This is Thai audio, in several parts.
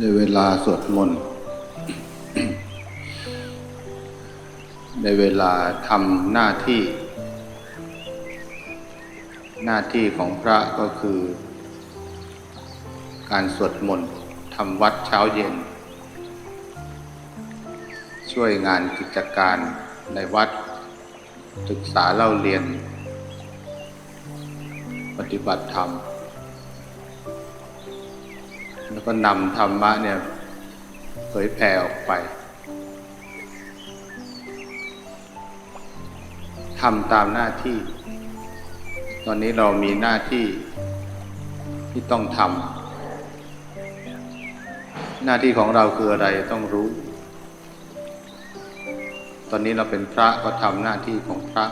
ในเวลาสวดมนต์ในเวลาทำหน้าที่ หน้าที่ของพระก็คือ การสวดมนต์ทำวัดเช้าเย็น ช่วยงานกิจการในวัด ศึกษาเล่าเรียน ปฏิบัติธรรม แล้วก็นำธรรมะเนี่ยเผยแผ่ออกไปทำตามหน้าที่ ตอนนี้เรามีหน้าที่ที่ต้องทำหน้าที่ของเราคืออะไรต้องรู้ ตอนนี้เราเป็นพระก็ทำหน้าที่ของพระ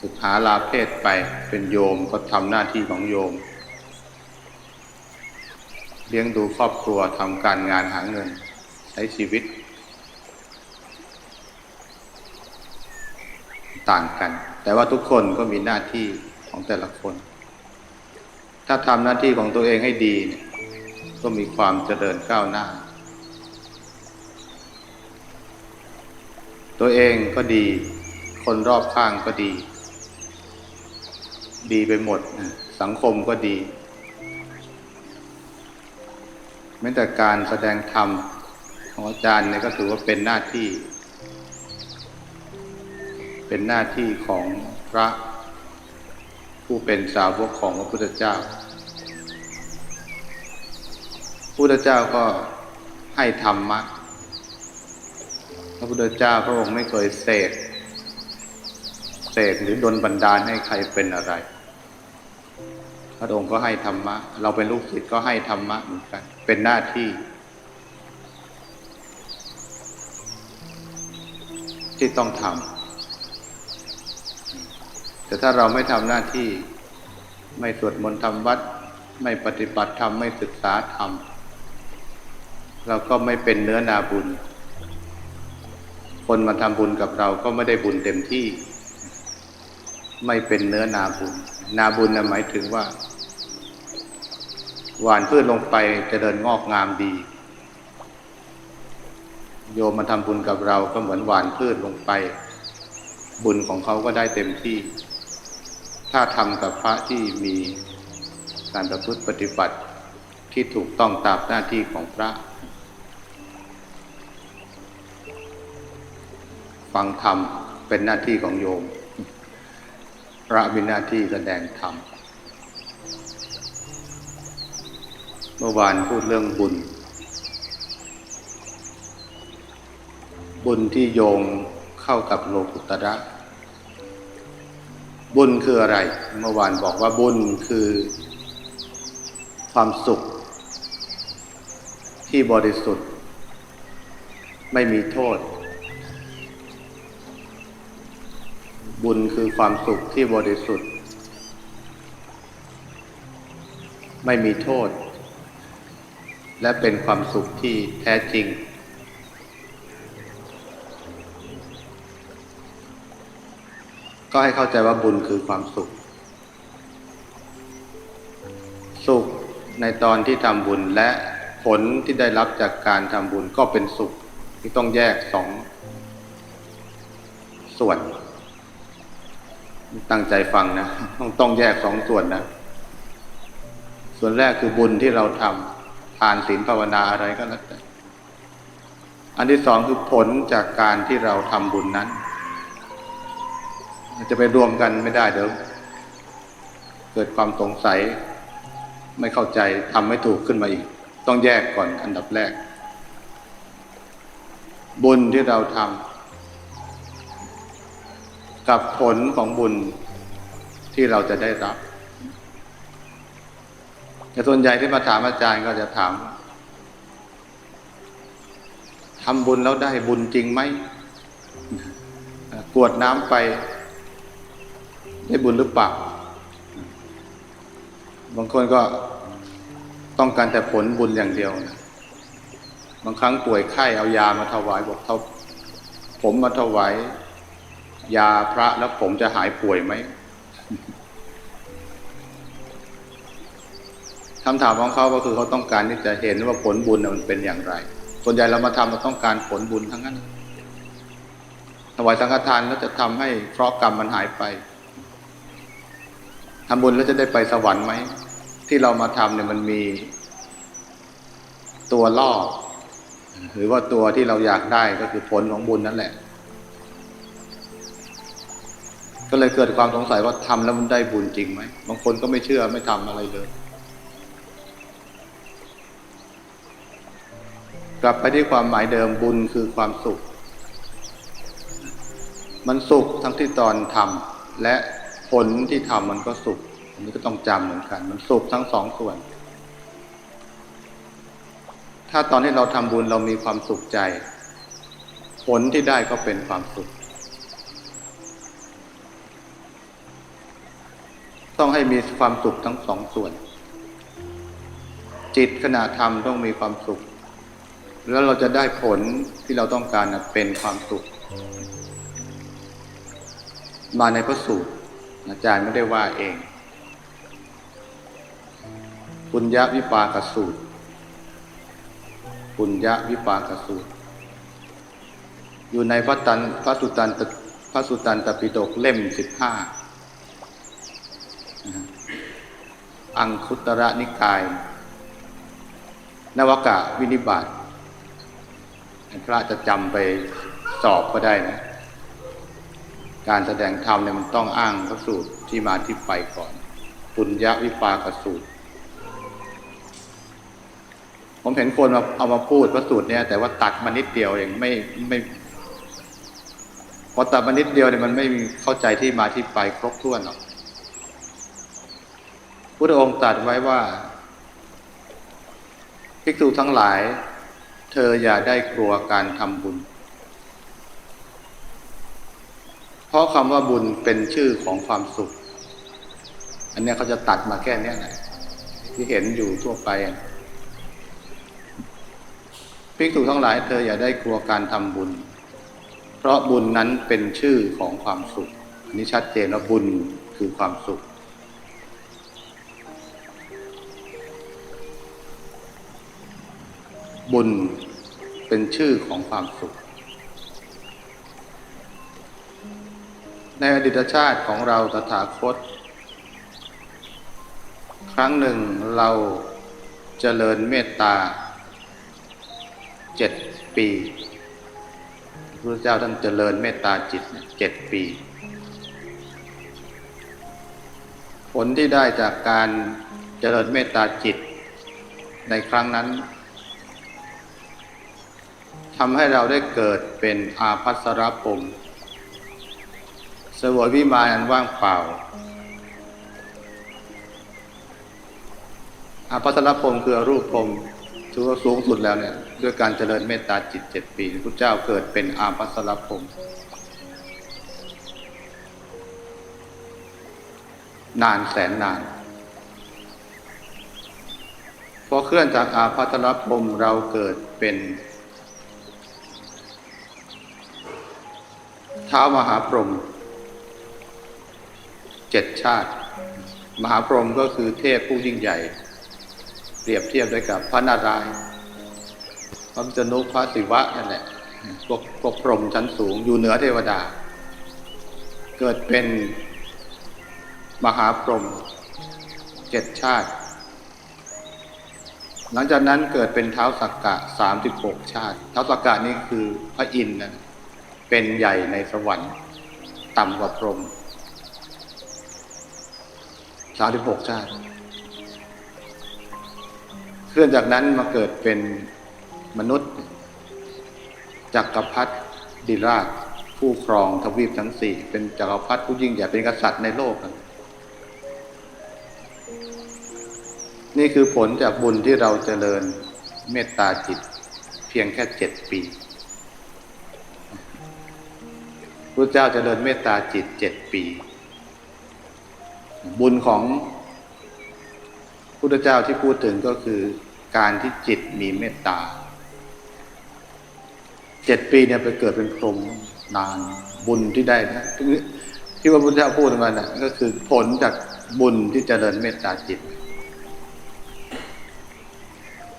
ศึกษาลาเพศไปเป็นโยมก็ทำหน้าที่ของโยม เลี้ยงดูครอบครัวทำการงานหาเงินใช้ชีวิต ต่างกัน แต่ว่าทุกคนก็มีหน้าที่ของแต่ละคน ถ้าทำหน้าที่ของตัวเองให้ดีเนี่ยก็มีความเจริญก้าวหน้า ตัวเองก็ดี คนรอบข้างก็ดี ดีไปหมด สังคมก็ดี แม้แต่การแสดงธรรมของอาจารย์เนี่ยก็ถือว่าเป็นหน้าที่ เป็นหน้าที่ของพระผู้เป็นสาวกของพระพุทธเจ้าพระพุทธเจ้าก็ให้ธรรมะ พระพุทธเจ้าพระองค์ไม่เคยเสกเสกหรือดลบันดาลให้ใครเป็นอะไร พระองค์ก็ให้ธรรมะ เราเป็นลูกศิษย์ก็ให้ธรรมะเหมือนกัน เป็นหน้าที่ ที่ต้องทำแต่ถ้าเราไม่ทำหน้าที่ ไม่สวดมนต์ทำวัด ไม่ปฏิบัติธรรม ไม่ศึกษาธรรม เราก็ไม่เป็นเนื้อนาบุญ คนมาทำบุญกับเราก็ไม่ได้บุญเต็มที่ ไม่เป็นเนื้อนาบุญ นาบุญนะหมายถึงว่า หวานพืชลงไปจะเดินงอกงามดี โยมมาทำบุญกับเราก็เหมือนหวานพืชลงไป บุญของเขาก็ได้เต็มที่ ถ้าทำกับพระที่มีการประพฤติปฏิบัติที่ถูกต้องตามหน้าที่ของพระ ฟังธรรมเป็นหน้าที่ของโยม พระมีหน้าที่แสดงธรรม เมื่อวานพูดเรื่องบุญ บุญที่โยงเข้ากับโลกุตระบุญคืออะไร เมื่อวานบอกว่าบุญคือ ความสุข ที่บริสุทธิ์ ไม่มีโทษ บุญคือความสุขที่บริสุทธิ์ ไม่มีโทษ และเป็นความสุขที่แท้จริง ก็ให้เข้าใจว่าบุญคือความสุข สุขในตอนที่ทำบุญและผลที่ได้รับจากการทำบุญก็เป็นสุขที่ต้องแยกสองส่วน ตั้งใจฟังนะต้องต้องแยกสองส่วนนะ ส่วนแรกคือบุญที่เราทำทานศีลภาวนาอะไรก็แล้วแต่อันที่สองคือผลจากการที่เราทำบุญนั้นจะไปรวมกันไม่ได้เดี๋ยวเกิดความสงสัย ไม่เข้าใจทำไม่ถูกขึ้นมาอีก ต้องแยกก่อนอันดับแรก บุญที่เราทำ กับผลของบุญที่เราจะได้รับ แต่ส่วนใหญ่ที่มาถามอาจารย์ก็จะถามทำบุญแล้วได้บุญจริงไหมกวดน้ำไป ได้บุญหรือเปล่า บางคนก็ต้องการแต่ผลบุญอย่างเดียวนะบางครั้งป่วยไข้เอายามาถวายบอกเท่าผมมาถวาย ยาพระแล้วผมจะหายป่วยไหมคำถามของเขาก็คือเขาต้องการที่จะเห็นว่าผลบุญมันเป็นอย่างไร ส่วนใหญ่เรามาทำเราต้องการผลบุญทั้งนั้นถวายสังฆทานแล้วจะทำให้เคราะห์กรรมมันหายไปทำบุญแล้วจะได้ไปสวรรค์ไหม ที่เรามาทำเนี่ยมันมี ตัวล่อ หรือว่าตัวที่เราอยากได้ก็คือผลของบุญนั่นแหละ ก็เลยเกิดความสงสัยว่าทำแล้วมันได้บุญจริงไหมบางคนก็ไม่เชื่อไม่ทำอะไรเลย กลับไปที่ความหมายเดิมบุญคือความสุข มันสุขทั้งที่ตอนทำและผลที่ทำมันก็สุขอันนี้ก็ต้องจำเหมือนกัน มันสุขทั้งสองส่วน ถ้าตอนที่เราทำบุญเรามีความสุขใจ ผลที่ได้ก็เป็นความสุข ต้องให้มีความสุขทั้งสองส่วน จิตขณะทำต้องมีความสุข แล้วเราจะได้ผลที่เราต้องการเป็นความสุข มาในพระสูตรอาจารย์ไม่ได้ว่าเองปุญญาวิปากสูตรปุญญาวิปากสูตร อยู่ในพระตันพระสุตันตพระสุตันตปิฎกเล่มสิบห้า อังคุตระนิกาย นวกะวินิบาตพระจะจำไปสอบก็ได้นะ การแสดงธรรมเนี่ยมันต้องอ้างพระสูตรที่มาที่ไปก่อน ปุญญวิปากสูตร ผมเห็นคนมาเอามาพูดพระสูตรเนี่ยแต่ว่าตัดมานิดเดียวเองไม่ไม่พอตัดมานิดเดียวเนี่ยมันไม่มีเข้าใจที่มาที่ไปครบถ้วนหรอก พระองค์ตรัสไว้ว่าภิกษุทั้งหลาย เธออย่าได้กลัวการทำบุญ เพราะคำว่าบุญเป็นชื่อของความสุข อันนี้เขาจะตัดมาแค่เนี้ยแหละที่เห็นอยู่ทั่วไปภิกษุทั้งหลาย เธออย่าได้กลัวการทำบุญ เพราะบุญนั้นเป็นชื่อของความสุข อันนี้ชัดเจนว่าบุญคือความสุข บุญเป็นชื่อของความสุข ในอดีตชาติของเราตถาคต ครั้งหนึ่งเราเจริญเมตตาเจ็ดปีพระเจ้าท่านเจริญเมตตาจิตเจ็ดปี ผลที่ได้จากการเจริญเมตตาจิตในครั้งนั้น ทำให้เราได้เกิดเป็นอาภัสรปมสวยวิมานอันว่างเปล่า อาภัสรพรมคืออรูปพรหมถือว่าสูงสุดแล้วเนี่ยด้วยการเจริญเมตตาจิตเจ็ดปีพระเจ้าเกิดเป็นอาภัสรพรมนานแสนนาน พอเคลื่อนจากอาภัสรพรมเราเกิดเป็น ท้ามหาพรหมเจ็ดชาติ มหาพรหมก็คือเทพผู้ยิ่งใหญ่ เปรียบเทียบได้กับพระนารายณ์พระวิษณุพระศิวะนั่นแหละพวกพวกพรหมชั้นสูงอยู่เหนือเทวดา เกิดเป็นมหาพรหมเจ็ดชาติ หลังจากนั้นเกิดเป็นเท้าสักกะสามสิบหกชาติ เท้าสักกะนี่คือพระอินทร์นะ เป็นใหญ่ในสวรรค์ต่ำกว่าพรหมสามสิบหกชาติเคลื่อนจากนั้นมาเกิดเป็นมนุษย์จักรพรรดิราช ผู้ครองทวีปทั้งสี่เป็นจักรพรรดิผู้ยิ่งใหญ่เป็นกษัตริย์ในโลกนะนี่คือผลจากบุญที่เราเจริญเมตตาจิตเพียงแค่เจ็ดปี พระเจ้าเจริญเมตตาจิตเจ็ดปี บุญของพุทธเจ้าที่พูดถึงก็คือการที่จิตมีเมตตาเจ็ดปีเนี่ยไปเกิดเป็นพรหมนานบุญที่ได้นะที่ว่าพุทธเจ้าพูดมานะ่ะก็คือผลจากบุญที่เจริญเมตตาจิต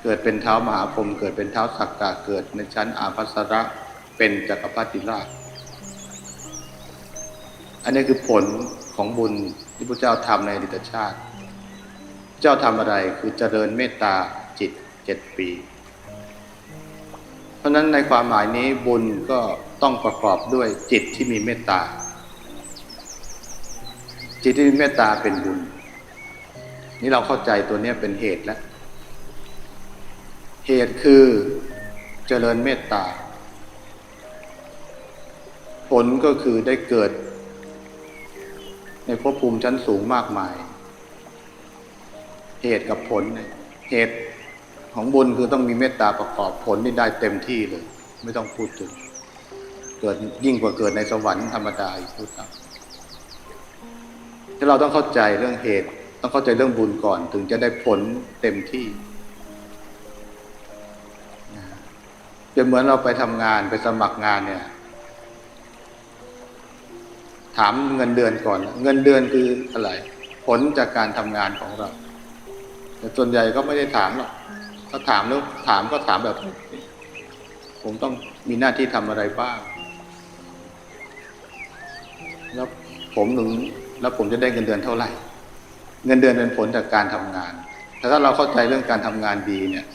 เกิดเป็นเท้ามหาพรหมเกิดเป็นเท้าสักกะเกิดในชั้นอาภัสระเป็นจักรพรรดิราช อันนี้คือผลของบุญที่พระเจ้าทำในอดีตชาติ เจ้าทำอะไรคือเจริญเมตตาจิตเจ็ดปี เพราะฉะนั้นในความหมายนี้บุญก็ต้องประกอบด้วยจิตที่มีเมตตา จิตที่มีเมตตาเป็นบุญ นี่เราเข้าใจตัวนี้เป็นเหตุแล้ว เหตุคือเจริญเมตตา ผลก็คือได้เกิด ในภพภูมิชั้นสูงมากมาย เหตุกับผลเนี่ยเหตุของบุญคือต้องมีเมตตาประกอบผลนี่ได้เต็มที่เลย ไม่ต้องพูดถึง เกิดยิ่งกว่าเกิดในสวรรค์ธรรมดาอีกพูดครับที่เราต้องเข้าใจเรื่องเหตุ ต้องเข้าใจเรื่องบุญก่อน ถึงจะได้ผลเต็มที่จะเหมือนเราไปทำงานไปสมัครงานเนี่ย ถามเงินเดือนก่อน เงินเดือนคืออะไรผลจากการทำงานของเรา แต่ส่วนใหญ่ก็ไม่ได้ถามหรอกถ้าถามแล้วถามก็ถามแบบ ผมต้องมีหน้าที่ทำอะไรบ้างแล้วผมหนึ่งแล้วผมจะได้เงินเดือนเท่าไหร่ เงินเดือนเป็นผลจากการทำงานแต่ถ้าเราเข้าใจเรื่องการทำงานดีเนี่ย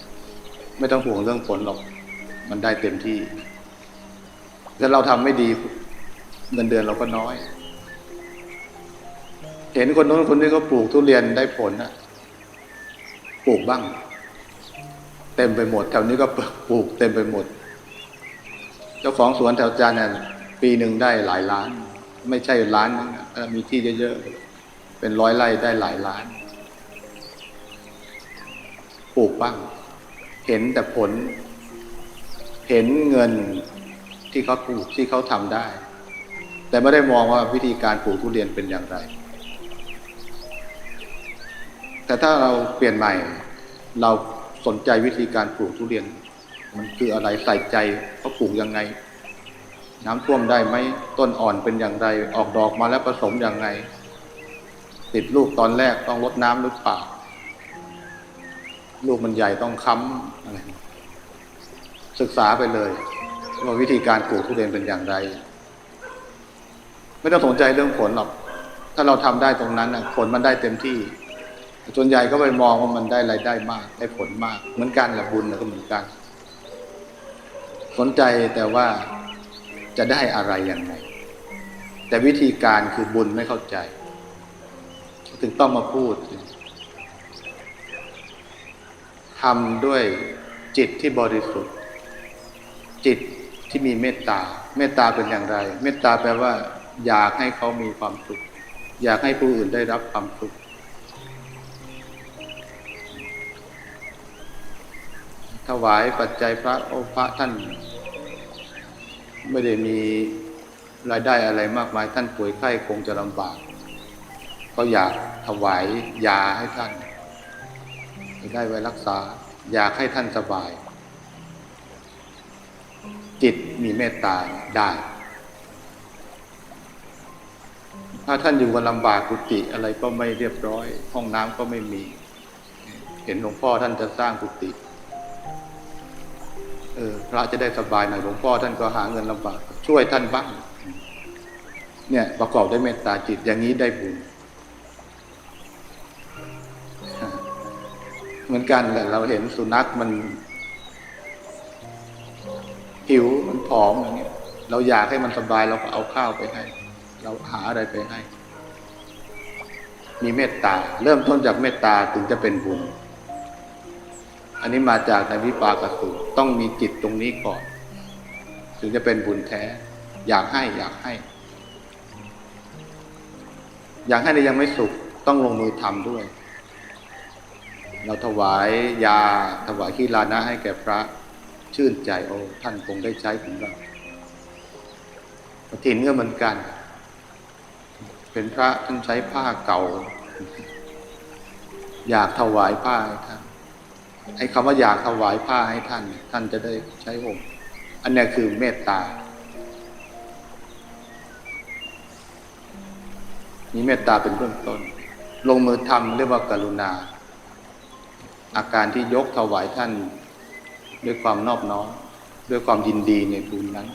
ไม่ต้องห่วงเรื่องผลหรอก มันได้เต็มที่ถ้าเราทำไม่ดี เงินเดือนเราก็น้อย เห็นคนโน้นคนนี้เขาปลูกทุเรียนได้ผลนะปลูกบ้าง เต็มไปหมดแถวนี้ก็ปลูกเต็มไปหมด เจ้าของสวนแถวจานเนี่ยปีหนึ่งได้หลายล้าน ไม่ใช่ล้านนะมีที่เยอะๆเป็นร้อยไร่ได้หลายล้าน ปลูกบ้าง เห็นแต่ผล เห็นเงินที่เขาปลูกที่เขาทำได้ แต่ไม่ได้มองว่าวิธีการปลูกทุเรียนเป็นอย่างไร แต่ถ้าเราเปลี่ยนใหม่ เราสนใจวิธีการปลูกทุเรียน มันคืออะไรใส่ใจเขาปลูกยังไง น้ำท่วมได้ไหมต้นอ่อนเป็นอย่างไร ออกดอกมาแล้วผสมอย่างไง ติดลูกตอนแรกต้องลดน้ำหรือเปล่า ลูกมันใหญ่ต้องค้ำอะไรศึกษาไปเลยว่าวิธีการปลูกทุเรียนเป็นอย่างไร ไม่ต้องสนใจเรื่องผลหรอก ถ้าเราทำได้ตรงนั้นนะผลมันได้เต็มที่ ส่วนใหญ่ก็ไปมองว่ามันได้รายได้มาก ได้ผลมาก เหมือนกันแหละบุญก็เหมือนกัน สนใจแต่ว่าจะได้อะไรอย่างไรแต่วิธีการคือบุญไม่เข้าใจ ถึงต้องมาพูดทำด้วยจิตที่บริสุทธิ์ จิตที่มีเมตตา เมตตาเป็นอย่างไร เมตตาแปลว่า อยากให้เขามีความสุข อยากให้ผู้อื่นได้รับความสุข ถวายปัจจัยพระโอพระท่าน ไม่ได้มีรายได้อะไรมากมายท่านป่วยไข้คงจะลำบากก็อยากถวายยาให้ท่านจะได้ไว้รักษา อยากให้ท่านสบาย จิตมีเมตตาได้ ถ้าท่านอยู่กันลำบากกุฏิอะไรก็ไม่เรียบร้อย ห้องน้ำก็ไม่มี เห็นหลวงพ่อท่านจะสร้างกุฏิ เออพระจะได้สบายหน่อยหลวงพ่อท่านก็หาเงินลำบากช่วยท่านบ้างเนี่ยประกอบด้วยเมตตาจิตอย่างนี้ได้บุญเหมือนกันแหละเราเห็นสุนัขมัน หิวมันผอมอย่างเงี้ย เราอยากให้มันสบายเราก็เอาข้าวไปให้ เราหาอะไรไปให้ มีเมตตา เริ่มต้นจากเมตตาถึงจะเป็นบุญ อันนี้มาจากในวิปากสูตรต้องมีจิตตรงนี้ก่อน ถึงจะเป็นบุญแท้ อยากให้อยากให้ อยากให้แต่ยังไม่สุขต้องลงมือทำด้วย เราถวายยาถวายขี้ลานะให้แก่พระชื่นใจโอ้ท่านคงได้ใช้ของเรากฐินก็เหมือนกัน เป็นพระท่านใช้ผ้าเก่า อยากถวายผ้าท่าน ไอ้คำว่าอยากถวายผ้าให้ท่าน ท่านจะได้ใช้ห่มอันนี้คือเมตตา มีเมตตาเป็นเบื้องต้น ลงมือทำเรียกว่ากรุณา อาการที่ยกถวายท่าน ด้วยความนอบน้อมด้วยความยินดีในบุญนั้น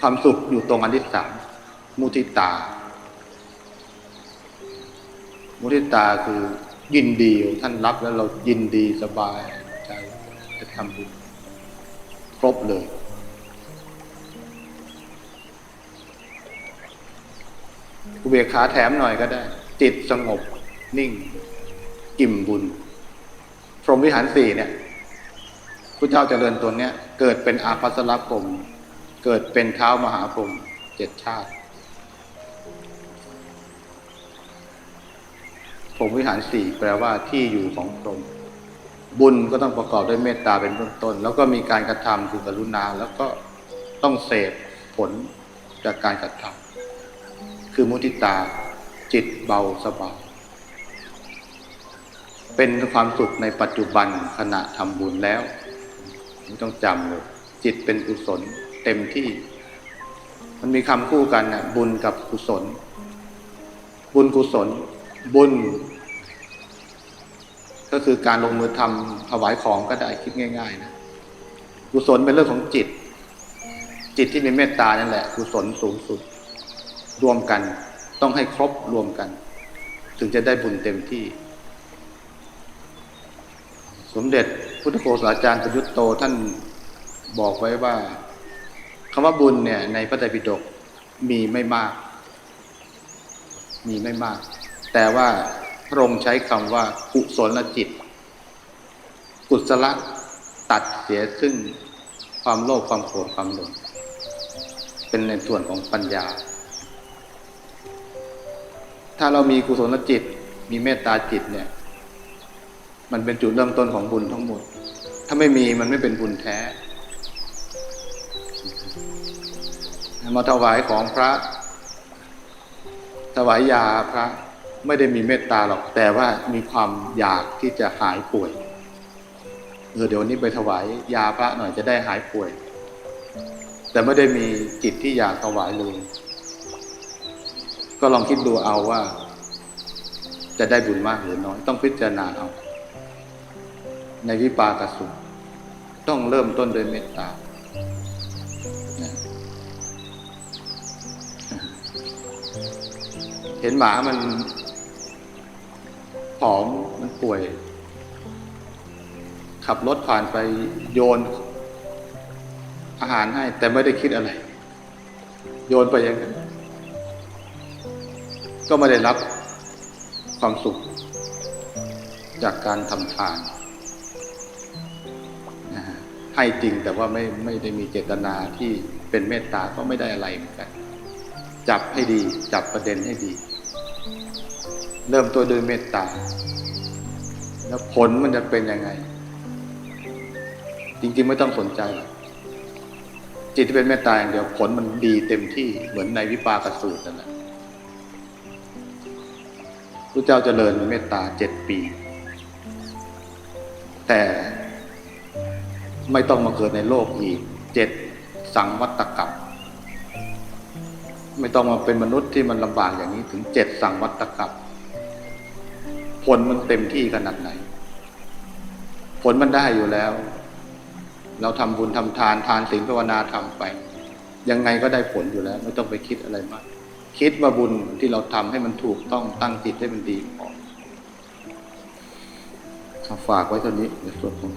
ความสุขอยู่ตรงอันที่สามมุทิตา มุทิตาคือ ยินดีท่านรับแล้วเรายินดีสบายใจจะทำบุญครบเลย อุเบกขาแถมหน่อยก็ได้ จิตสงบนิ่ง อิ่มบุญ พรหมวิหารสี่เนี่ยพระเจ้าเจริญตัวเนี้ย เกิดเป็นอาภัสรพรหมเกิดเป็นเท้ามหาพรหมเจ็ดชาติ พรหมวิหารสี่แปลว่าที่อยู่ของพรหมบุญก็ต้องประกอบด้วยเมตตาเป็นเบื้องต้น แล้วก็มีการกระทำคือกรุณา แล้วก็ต้องเสพผลจากการกระทำคือมุทิตาจิตเบาสบายเป็นความสุขในปัจจุบันขณะทำบุญแล้วไม่ต้องจำเลยจิตเป็นกุศลเต็มที่ มันมีคำคู่กันนะบุญกับกุศล บุญกุศล บุญ ก็คือการลงมือทำถวายของก็ได้คิดง่าย ๆ นะกุศลเป็นเรื่องของจิต จิตที่มีเมตตานั่นแหละกุศลสูงสุด รวมกัน ต้องให้ครบรวมกัน ถึงจะได้บุญเต็มที่ สมเด็จพุทธโฆษาจารย์ประยุตโตท่านบอกไว้ว่าคำว่าบุญเนี่ย ในพระไตรปิฎกมีไม่มาก มีไม่มาก แต่ว่าพระองค์ใช้คำว่ากุศลจิต กุศลตัดเสียซึ่งความโลภความโกรธความหลงเป็นในส่วนของปัญญา ถ้าเรามีกุศลจิต มีเมตตาจิตเนี่ย มันเป็นจุดเริ่มต้นของบุญทั้งหมด ถ้าไม่มีมันไม่เป็นบุญแท้มาถวายของพระถวายยาพระ ไม่ได้มีเมตตาหรอก แต่ว่ามีความอยากที่จะหายป่วยเออเดี๋ยวนี้ไปถวายยาพระหน่อยจะได้หายป่วย แต่ไม่ได้มีจิตที่อยากถวายเลย ก็ลองคิดดูเอาว่า จะได้บุญมากหรือน้อย ต้องพิจารณาเอา ในวิปากสุขต้องเริ่มต้นด้วยเมตตาเห็นหมามัน ผอมมันป่วย ขับรถผ่านไปโยน อาหารให้ แต่ไม่ได้คิดอะไร โยนไปอย่างนั้นก็ไม่ได้รับความสุข จากการทำทานให้จริงแต่ว่าไม่ไม่ได้มีเจตนาที่เป็นเมตตาก็ไม่ได้อะไรเหมือนกัน จับให้ดี จับประเด็นให้ดี เริ่มตัวด้วยเมตตา แล้วผลมันจะเป็นยังไง จริงๆไม่ต้องสนใจหรอกจิตที่เป็นเมตตาอย่างเดียวผลมันดีเต็มที่เหมือนในวิปากสูตรนั่นแหละพระเจ้าเจริญเมตตาเจ็ดปี แต่ไม่ต้องมาเกิดในโลกอีกเจ็ดสังวัตกรรมไม่ต้องมาเป็นมนุษย์ที่มันลำบากอย่างนี้ถึงเจ็ดสังวัตกรรม ผลมันเต็มที่ขนาดไหน ผลมันได้อยู่แล้ว เราทำบุญทำทานทานศีลภาวนาทำไป ยังไงก็ได้ผลอยู่แล้ว ไม่ต้องไปคิดอะไรมาก คิดว่าบุญที่เราทำให้มันถูกต้องตั้งจิตให้มันดีพอฝากไว้ตอนนี้ในส่วนของ